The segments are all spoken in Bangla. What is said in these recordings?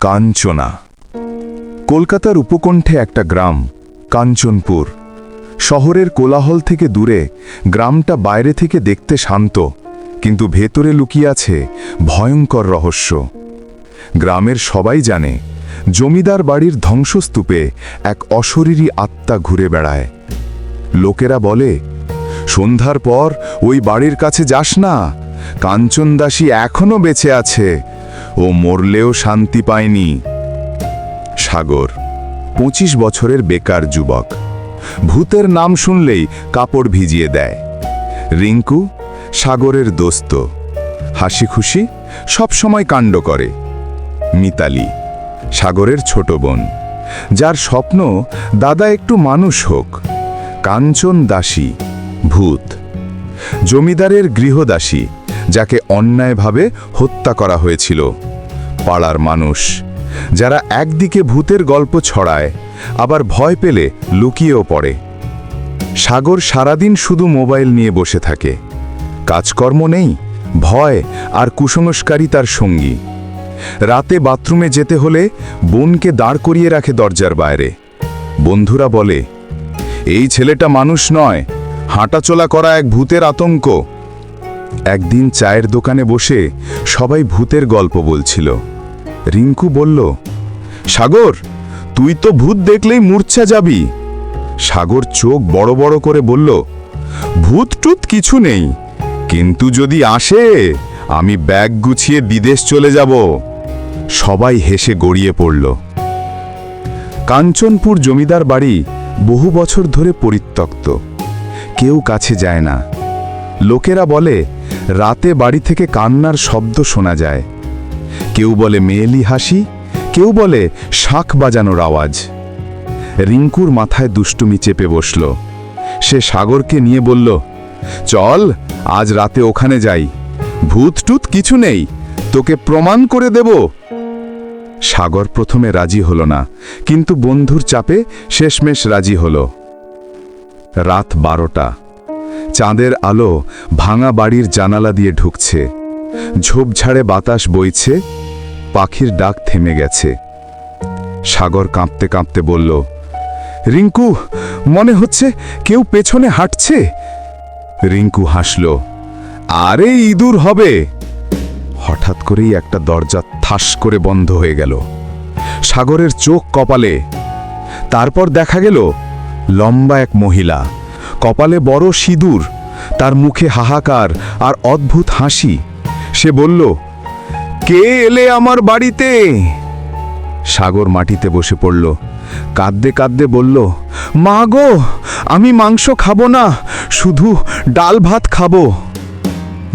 কাঞ্চনা। কলকাতার উপকণ্ঠে একটা গ্রাম, কাঞ্চনপুর। শহরের কোলাহল থেকে দূরে, গ্রামটা বাইরে থেকে দেখতে শান্ত, কিন্তু ভেতরে লুকিয়ে আছে ভয়ঙ্কর রহস্য। গ্রামের সবাই জানে, জমিদার বাড়ির ধ্বংসস্তূপে এক অশরীরী আত্মা ঘুরে বেড়ায়। লোকেরা বলে, সন্ধ্যার পর ওই বাড়ির কাছে যাস না কাঞ্চন দাসী এখনও বেঁচে আছে। ও মরলেও শান্তি পায়নি। সাগর, পঁচিশ বছরের বেকার যুবক। ভূতের নাম শুনলেই কাপড় ভিজিয়ে দেয়। রিঙ্কু, সাগরের দোস্ত। হাসি খুশি সবসময় কাণ্ড করে। মিতালি, সাগরের ছোট বোন। যার স্বপ্ন, দাদা একটু মানুষ হোক। কাঞ্চন দাসী, ভূত। জমিদারের গৃহদাসী, যাকে অন্যায়ভাবে হত্যা করা হয়েছিল। পাড়ার মানুষ, যারা একদিকে ভূতের গল্প ছড়ায়, আবার ভয় পেলে লুকিয়েও পড়ে। সাগর সারাদিন শুধু মোবাইল নিয়ে বসে থাকে। কাজকর্ম নেই, ভয় আর কুসংস্কারই তার সঙ্গী। রাতে বাথরুমে যেতে হলে বোনকে দাঁড় করিয়ে রাখে দরজার বাইরে। বন্ধুরা বলে, এই ছেলেটা মানুষ নয়, হাঁটাচলা করা এক ভূতের আতঙ্ক। একদিন চায়ের দোকানে বসে সবাই ভূতের গল্প বলছিল। রিঙ্কু বলল, সাগর, তুই তো ভূত দেখলেই মূর্ছা যাবি। সাগর চোখ বড় বড় করে বলল, ভূত টুত কিছু নেই, কিন্তু যদি আসে, আমি ব্যাগ গুছিয়ে বিদেশ চলে যাব। সবাই হেসে গড়িয়ে পড়ল। কাঞ্চনপুর জমিদার বাড়ি বহু বছর ধরে পরিত্যক্ত। কেউ কাছে যায় না। লোকেরা বলে, রাতে বাড়ি থেকে কান্নার শব্দ শোনা যায়। কেউ বলে মেয়েলি হাসি, কেউ বলে শাঁখ বাজানোর আওয়াজ। রিঙ্কুর মাথায় দুষ্টুমি চেপে বসল। সে সাগরকে নিয়ে বলল, চল, আজ রাতে ওখানে যাই। ভূত টুত কিছু নেই, তোকে প্রমাণ করে দেব। সাগর প্রথমে রাজি হল না, কিন্তু বন্ধুর চাপে শেষমেশ রাজি হল। রাত বারোটা। চাঁদের আলো ভাঙা বাড়ির জানালা দিয়ে ঢুকছে। ঝোপঝাড়ে বাতাস বইছে। পাখির ডাক থেমে গেছে। সাগর কাঁপতে কাঁপতে বলল, রিঙ্কু, মনে হচ্ছে কেউ পেছনে হাঁটছে? রিঙ্কু হাসল, আরে, ইঁদুর হবে! হঠাৎ করেই একটা দরজা থাস করে বন্ধ হয়ে গেল। সাগরের চোখ কপালে। তারপর দেখা গেল, লম্বা এক মহিলা। কপালে বড় সিঁদুর, তার মুখে হাহাকার আর অদ্ভুত হাসি। সে বলল কে এলে আমার বাড়িতে? সাগর মাটিতে বসে পড়ল, কাঁদতে কাঁদতে বলল, মা গো, আমি মাংস খাব না, শুধু ডাল ভাত খাব।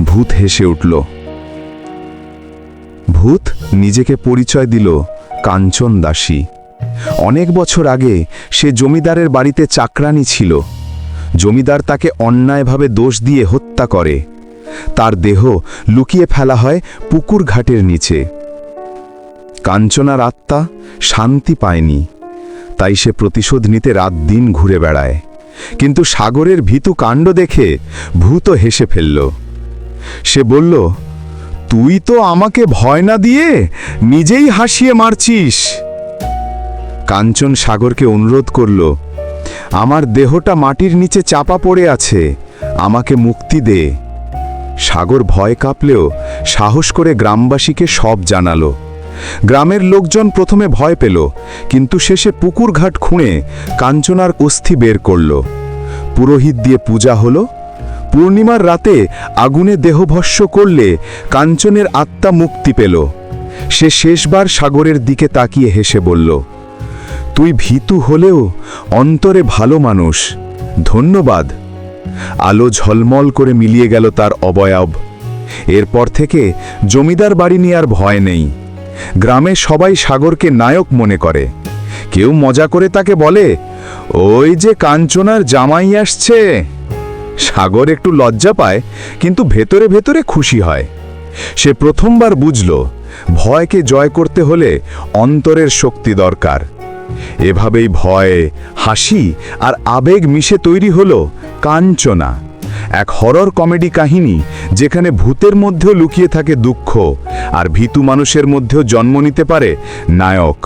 ভূত হেসে উঠল। ভূত নিজেকে পরিচয় দিল কাঞ্চন দাসী। অনেক বছর আগে সে জমিদারের বাড়িতে চাকরানি ছিল। জমিদার তাকে অন্যায়ভাবে দোষ দিয়ে হত্যা করে। তার দেহ লুকিয়ে ফেলা হয় পুকুর ঘাটের নিচে। কাঞ্চনার আত্মা শান্তি পায়নি। তাই সে প্রতিশোধ নিতে রাত দিন ঘুরে বেড়ায়। কিন্তু সাগরের ভীতু কাণ্ড দেখে ভূত হেসে ফেলল। সে বলল, তুই তো আমাকে ভয় না দিয়ে নিজেই হাসিয়ে মারছিস। কাঞ্চন সাগরকে অনুরোধ করল, আমার দেহটা মাটির নিচে চাপা পড়ে আছে, আমাকে মুক্তি দে। সাগর ভয় কাঁপলেও সাহস করে গ্রামবাসীকে সব জানালো। গ্রামের লোকজন প্রথমে ভয় পেল, কিন্তু শেষে পুকুর ঘাট খুঁড়ে কাঞ্চনার অস্থি বের করল। পুরোহিত দিয়ে পূজা হলো, পূর্ণিমার রাতে আগুনে দেহভস্য করলে কাঞ্চনের আত্মা মুক্তি পেল। সে শেষবার সাগরের দিকে তাকিয়ে হেসে বলল, তুই ভীতু হলেও অন্তরে ভালো মানুষ, ধন্যবাদ। আলো ঝলমল করে মিলিয়ে গেল তার অবয়ব। এরপর থেকে জমিদার বাড়ি নিয়ে আর ভয় নেই। গ্রামে সবাই সাগরকে নায়ক মনে করে। কেউ মজা করে তাকে বলে, ওই যে কাঞ্চনার জামাই আসছে। সাগর একটু লজ্জা পায়, কিন্তু ভেতরে ভেতরে খুশি হয়। সে প্রথমবার বুঝল, ভয়কে জয় করতে হলে অন্তরের শক্তি দরকার। এভাবেই ভয়, হাসি আর আবেগ মিশে তৈরি হল কাঞ্চনা, এক হরর কমেডি কাহিনী যেখানে ভূতের মধ্যেও লুকিয়ে থাকে দুঃখ আর ভীতু মানুষের মধ্যেও জন্ম নিতে পারে নায়ক।